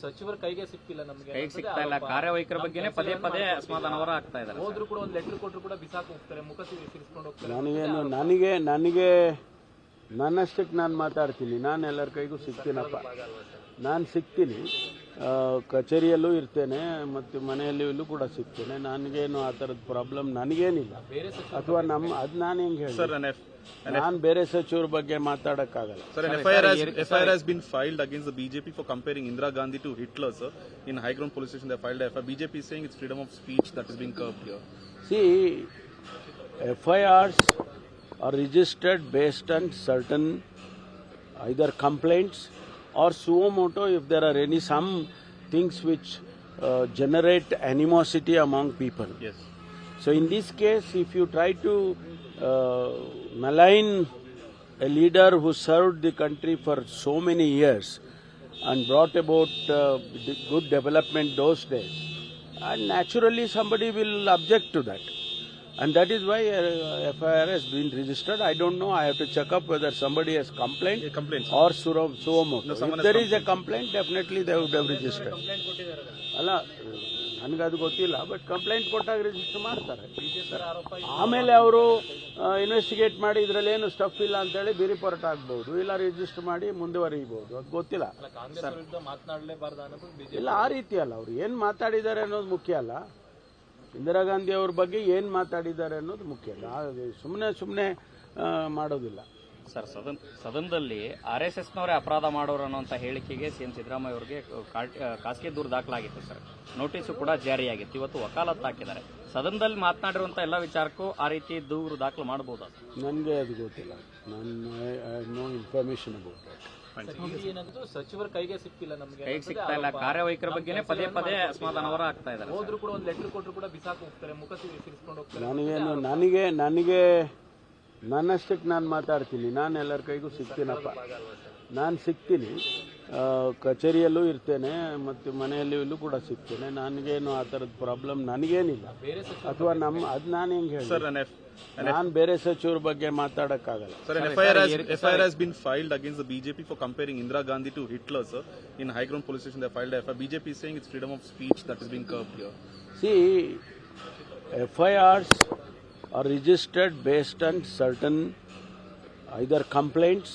ಸಚಿವರ ಕೈಗೆ ಸಿಕ್ಕಿಲ್ಲ ನಮಗೆ ಕೈಗೆ ಸಿಗ್ತಾ ಇಲ್ಲ. ಕಾರ್ಯವೈಖರಿ ಬಗ್ಗೆನೇ ಪದೇ ಪದೇ ಅಸಮಾಧಾನವರ ಆಗ್ತಾ ಇದ್ದಾರೆ ಹೋದ್ರು ಕೂಡ ಒಂದು ಲೆಟರ್ ಕೊಟ್ಟರು ಕೂಡ ಬಿಸಾಕ್ ಹೋಗ್ತಾರೆ ಮುಖ ಸಿರಿಸ್ಕೊಂಡು ಹೋಗ್ತಾರೆ. ನನಗೇನು ನನಗೆ ನನಗೆ ನನ್ನಷ್ಟಕ್ಕೆ ನಾನು ಮಾತಾಡ್ತೀನಿ. ನಾನು ಎಲ್ಲರ ಕೈಗೂ ಸಿಗ್ತೀನಪ್ಪ. ನಾನು ಸಿಗ್ತೀನಿ. ಕಚೇರಿಯಲ್ಲೂ ಇರ್ತೇನೆ ಮತ್ತು ಮನೆಯಲ್ಲೂ ಇಲ್ಲೂ ಕೂಡ ಸಿಗ್ತೇನೆ. ನನಗೇನು ಆ ಥರದ ಪ್ರಾಬ್ಲಮ್ ನನಗೇನಿಲ್ಲ. ಅಥವಾ ನಮ್ಮ ಅದು ನಾನು ಹೆಂಗೆ ಹೇಳಿ ನಾನು ಬೇರೆ ಸಚಿವರ ಬಗ್ಗೆ ಮಾತಾಡಕ್ಕಾಗಲ್ಲ. Sir F I R has been filed against the BJP for comparing Indira Gandhi to Hitler sir in High Ground police station filed F I BJP saying it's freedom of speech that is being curbed see F I Rs are registered based on certain either complaints registered based on certain either complaints or suo moto if there are any some things which uh, generate animosity among people. Yes. So in this case, if you try to uh, malign a leader who served the country for so many years and brought about uh, good development those days, and naturally somebody will object to that. And that is why uh, FIR has been registered. I don't know. I have to check up whether somebody has complained yeah, complaint. or Suro, Suomoto. No, if there is a complaint, definitely they would have registered. ಅಲ್ಲ ನನಗದು ಗೊತ್ತಿಲ್ಲ but complaint ಕೊಟ್ಟಾಗ register ಮಾಡ್ತಾರೆ ಆಮೇಲೆ ಅವರು investigate ಮಾಡಿ ಇದರಲ್ಲಿ ಏನು ಸ್ಟಫ್ ಇಲ್ಲ ಅಂತೇಳಿ ಬಿ ರಿಪೋರ್ಟ್ ಆಗ್ಬೋದು ಇಲ್ಲ ರಿಜಿಸ್ಟರ್ ಮಾಡಿ ಮುಂದುವರಿಬಹುದು ಅದು ಗೊತ್ತಿಲ್ಲ ಇಲ್ಲ ಆ ರೀತಿ ಅಲ್ಲ ಅವ್ರು ಏನು ಮಾತಾಡಿದ್ದಾರೆ ಅನ್ನೋದು ಮುಖ್ಯ ಅಲ್ಲ ಇಂದಿರಾ ಗಾಂಧಿ ಅವ್ರ ಬಗ್ಗೆ ಏನು ಮಾತಾಡಿದ್ದಾರೆ ಅನ್ನೋದು ಮುಖ್ಯ. ಸುಮ್ಮನೆ ಸುಮ್ಮನೆ ಮಾಡೋದಿಲ್ಲ. ಸರ್ ಸದನ್ ಸದನದಲ್ಲಿ ಆರ್ ಎಸ್ ಎಸ್ನವರೇ ಅಪರಾಧ ಮಾಡೋರು ಅನ್ನೋಂಥ ಹೇಳಿಕೆಗೆ ಸಿಎಂ ಸಿದ್ದರಾಮಯ್ಯ ಅವರಿಗೆ ಖಾಸಗಿ ದೂರು ದಾಖಲಾಗಿತ್ತು ಸರ್. ನೋಟಿಸು ಕೂಡ ಜಾರಿಯಾಗಿತ್ತು. ಇವತ್ತು ವಕಾಲತ್ ಹಾಕಿದ್ದಾರೆ. ಸದನದಲ್ಲಿ ಮಾತನಾಡಿರುವಂಥ ಎಲ್ಲ ವಿಚಾರಕ್ಕೂ ಆ ರೀತಿ ದೂರು ದಾಖಲು ಮಾಡ್ಬೋದು ನನಗೆ ಅದು ಗೊತ್ತಿಲ್ಲ. ನನ್ನ ನೋ ಇನ್ಫಾರ್ಮೇಷನ್ ಅಬೌಟ್ ದಟ್ ಏನಂತೂ ಸಚಿವರ ಕೈಗೆ ಸಿಕ್ತಿಲ್ಲ ನಮಗೆ ಕೈಗೆ ಸಿಗ್ತಾ ಇಲ್ಲ. ಕಾರ್ಯವೈಖರಿ ಬಗ್ಗೆನೇ ಪದೇ ಪದೇ ಅಸಮಾಧಾನವರ ಆಗ್ತಾ ಇದ್ದಾರೆ ಹೋದ್ರು ಕೂಡ ಒಂದು ಲೆಟರ್ ಕೊಟ್ಟರು ಕೂಡ ಬಿಸಾಕ್ ಹೋಗ್ತಾರೆ ಮುಖ ಸಿರಿ- ಸಿರಿಸ್ಕೊಂಡು ಹೋಗ್ತಾರೆ. ನನಗೇನು ನನಗೆ ನನಗೆ ನನ್ನಷ್ಟಕ್ಕೆ ನಾನು ಮಾತಾಡ್ತೀನಿ. ನಾನು ಎಲ್ಲರ ಕೈಗೂ ಸಿಗ್ತೀನಪ್ಪ. ನಾನು ಸಿಗ್ತೀನಿ. ಕಚೇರಿಯಲ್ಲೂ ಇರ್ತೇನೆ ಮತ್ತು ಮನೆಯಲ್ಲಿ ಇಲ್ಲೂ ಕೂಡ ಸಿಗ್ತೇನೆ. ನನಗೇನು ಆ ಥರದ ಪ್ರಾಬ್ಲಮ್ ನನಗೇನಿಲ್ಲ. ಅಥವಾ ನಮ್ಮ ಅದು ನಾನು ಹೆಂಗೆ ಹೇಳಿ ನಾನು ಬೇರೆ ಸಚಿವರ ಬಗ್ಗೆ ಮಾತಾಡೋಕ್ಕಾಗಲ್ಲ. Sir FIR has been filed against BJP for comparing Indira Gandhi to Hitler sir in High Ground police station filed F BJP saying it's freedom of speech that is being curbed see FIRs are registered based on certain either complaints